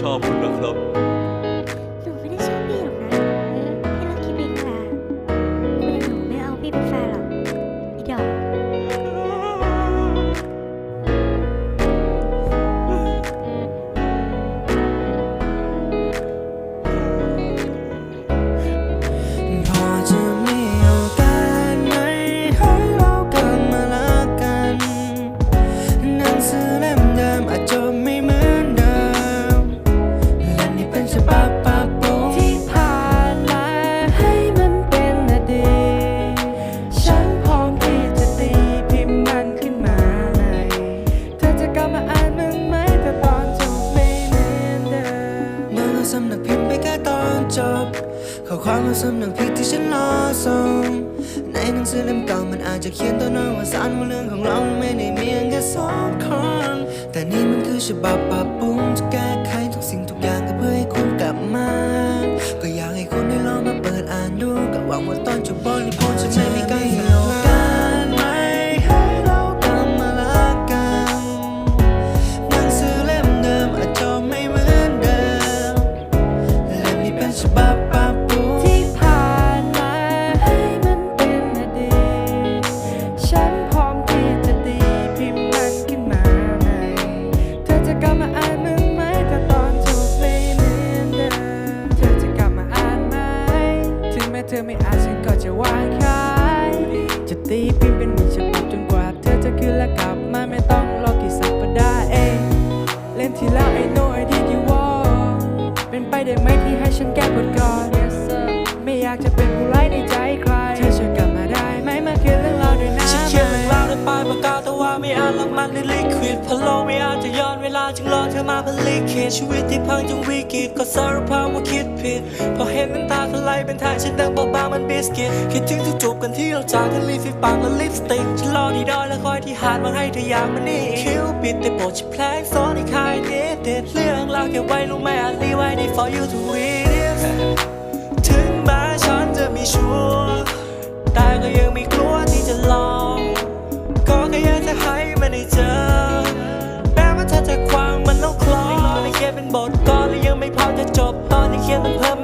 ชอบคุ นี่เป็นฉบับปรับปรุงที่ผ่านมาให้มันเป็นอดีตฉันพร้อมที่จะตีพิมพ์มันขึ้นมาใหม่เธอจะกลับมาอ่านมึงไหมแต่ตอนจบไม่เหมือนเดิมโดนสำนักพิมพ์ไปแค่ตอนจบข้อความของสำนักพิมพ์ที่ฉันรอส่งในหนังสือเล่มเก่ามันอาจจะเขียนตัวน้อยว่าสารว่าเรื่องของเราไม่ได้มีแค่สองคนแต่นี่มันคือฉบับปรับปรุงจะแก้ ดูก็หวังว่าตอน อไม่อ่านฉันก็จะวางขาย จะตีพิมพ์เป็นหมื่นฉบับจนกว่า เธอจะคืนและกลับมาไม่ต้องรอกี่สัปดาห์เองเล่นทีแล้ว I know I did you wrong เป็นไปได้ไหมที่ให้ฉันแก้กฎก่อน yes sir ไม่อยากจะเป็นผู้ร้ายในใจใคร เธอช่วยกลับมาได้ไหมมาเขียนเรื่องราวด้วยนะฉันเขียนเรื่องราวในปลายปากกาแต่ว่าไม่อ่านหลังมันในลิควิดพะโลไม่อาจจะย้อนเวลาจึงรอเธอมาเป็นลิขิตชีวิตที่พังจนวิกฤตก็สารภาพว่าคิดผิดพอเห็นน้ำตาทลายเป็นทางฉันดังเบาๆมัน บิสกิตคิดถึงทุกจูบกันที่เราจากกันลิปฝีปากและลิปสติกฉันรอที่ดอยและคอยที่หาดหวังให้เธออยากมานี่คิวปิดแต่โปรดช่วยแพลงซ้อนในคายเด็ดเด็ดเรื่องราวเก็บไว้รู้ไหมอาลีไว้ใน for you to read ถึงแม้ฉันจะม่ชัวร์แต่ก็ยังไม่กลัวที่จะลองก็แค่อยากจะให้มันได้เจอแม้ว่าเธอจะควางมันต้องคลองรอในเขียนเป็นบทก่อนและยังไม่พอจะจบตอนที่เขียนมันเพิ่ม